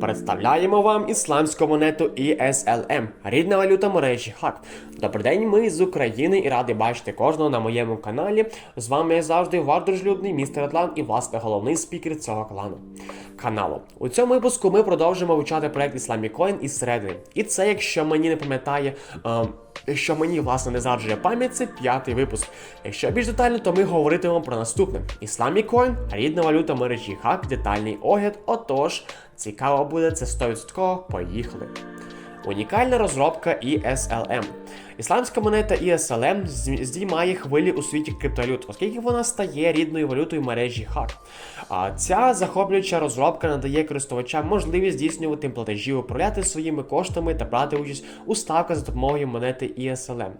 Представляємо вам ісламську монету ESLM, рідна валюта мережі ХАК. Добрий день, ми з України і ради бачити кожного на моєму каналі. З вами завжди ваш дружелюбний містер Атлан і власне головний спікер цього клану. Каналу. У цьому випуску ми продовжимо вивчати проект Coin із середини. І це, якщо мені не пам'ятає, е, якщо мені власне не зраджує пам'ять, це п'ятий випуск. Якщо більш детально, то ми говоритимемо про наступне: Coin, рідна валюта мережі ХАК, детальний огляд. Отож, цікаво буде це 100%. Поїхали. Унікальна розробка ESLM. Ісламська монета ESLM здіймає хвилі у світі криптовалют, оскільки вона стає рідною валютою мережі ХАК. А ця захоплююча розробка надає користувачам можливість здійснювати платежі, управляти своїми коштами та брати участь у ставках за допомогою монети ESLM.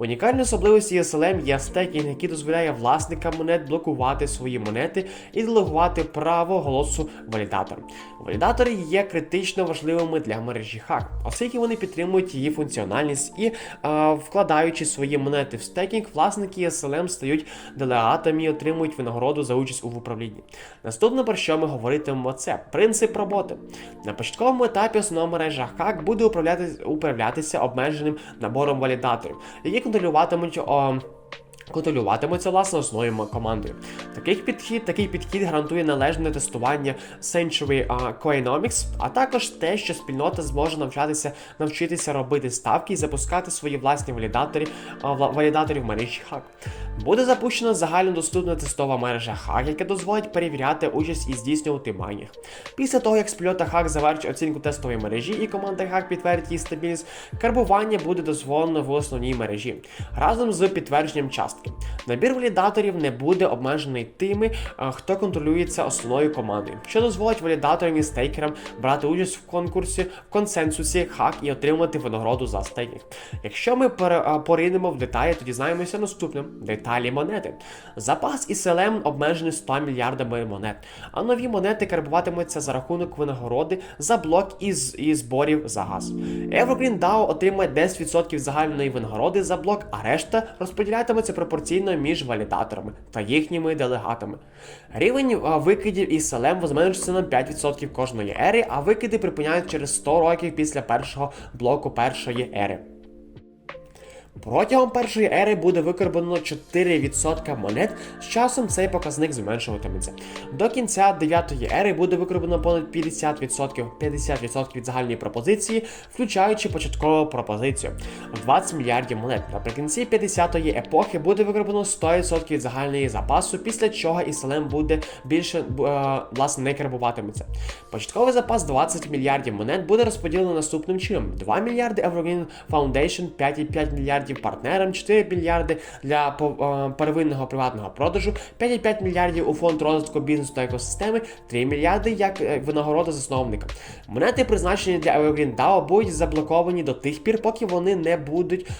Унікальною особливістю ESLM є стейкінг, який дозволяє власникам монет блокувати свої монети і делегувати право голосу валідаторам. Валідатори є критично важливими для мережі ХАК, оскільки вони підтримують її функціональність і вкладаючи свої монети в стейкінг, власники SLM стають делегатами і отримують винагороду за участь у управлінні. Наступне про що ми говоритимемо, це принцип роботи. На початковому етапі основна мережа ХАК буде управляти, управлятися обмеженим набором валідаторів, які контролюватимуть. Контролюватимуться власне основною командою. Такий підхід, такий підхід гарантує належне тестування Century Coinomics, а також те, що спільнота зможе навчатися навчитися робити ставки і запускати свої власні валідатори валідаторів мережі Hack. Буде запущена загальнодоступна тестова мережа Hack, яка дозволить перевіряти участь і здійснювати майнінг. Після того, як спільнота Hack завершить оцінку тестової мережі і команда Hack підтвердить її стабільність, карбування буде дозволено в основній мережі разом з підтвердженням podcast. Набір валідаторів не буде обмежений тими, хто контролюється основною командою, що дозволить валідаторам і стейкерам брати участь в конкурсі в консенсусі хак і отримати винагороду за стейкінг. Якщо ми пере- поринемо в деталі, то дізнаємося наступним: деталі монети. Запас ІСЛМ обмежений 100 мільярдами монет, а нові монети карбуватимуться за рахунок винагороди за блок із, і зборів за газ. Evergreen DAO отримає 10% загальної винагороди за блок, а решта розподілятиметься пропорційно між валідаторами та їхніми делегатами. Рівень викидів із селем зменшиться на 5% кожної ери, а викиди припиняють через 100 років після першого блоку першої ери. Протягом першої ери буде викарбовано 4% монет, з часом цей показник зменшуватиметься. До кінця 9 ери буде викарбовано понад 50%, 50% від загальної пропозиції, включаючи початкову пропозицію 20 мільярдів монет. Наприкінці 50-ї епохи буде викарбовано 100% від загальної запасу, після чого ІСЛМ буде більше е, власне не карбуватиметься. Початковий запас 20 мільярдів монет буде розподілено наступним чином: 2 мільярди Evergreen Foundation, 5,5 мільярдів партнерам, 4 мільярди для первинного приватного продажу, 5,5 мільярдів у фонд розвитку бізнесу та екосистеми, 3 мільярди як е, винагорода засновника. Монети, призначені для Evergreen DAO, будуть заблоковані до тих пір, поки вони не будуть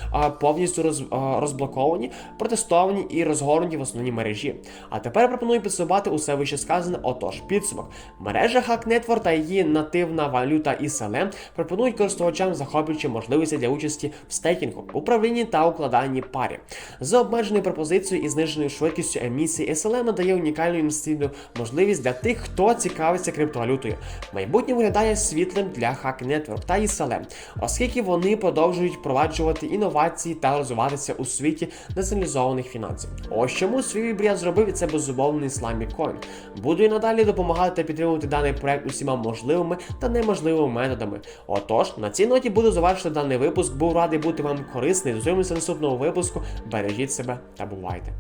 повністю роз, розблоковані, протестовані і розгорнуті в основній мережі. А тепер пропоную підсумувати усе вище сказане. Отож, підсумок. Мережа Hack Network та її нативна валюта ISLM пропонують користувачам захоплюючі можливості для участі в стейкінгу, управлінні та укладанні парі. За обмеженою пропозицією і зниженою швидкістю емісії SLM надає унікальну інвестиційну можливість для тих, хто цікавиться криптовалютою. Майбутнє виглядає світлим для Hack Network та ISLM, оскільки вони продовжують впроваджувати інновації та розвиватися у світі децентралізованих фінансів. Ось чому вибір зробив і це безумовний Islamic Coin. Буду і надалі допомагати та підтримувати даний проект усіма можливими та неможливими методами. Отож, на цій ноті буду завершити даний випуск. Був радий бути вам корисний. Зустрінемося наступного випуску. Бережіть себе та бувайте!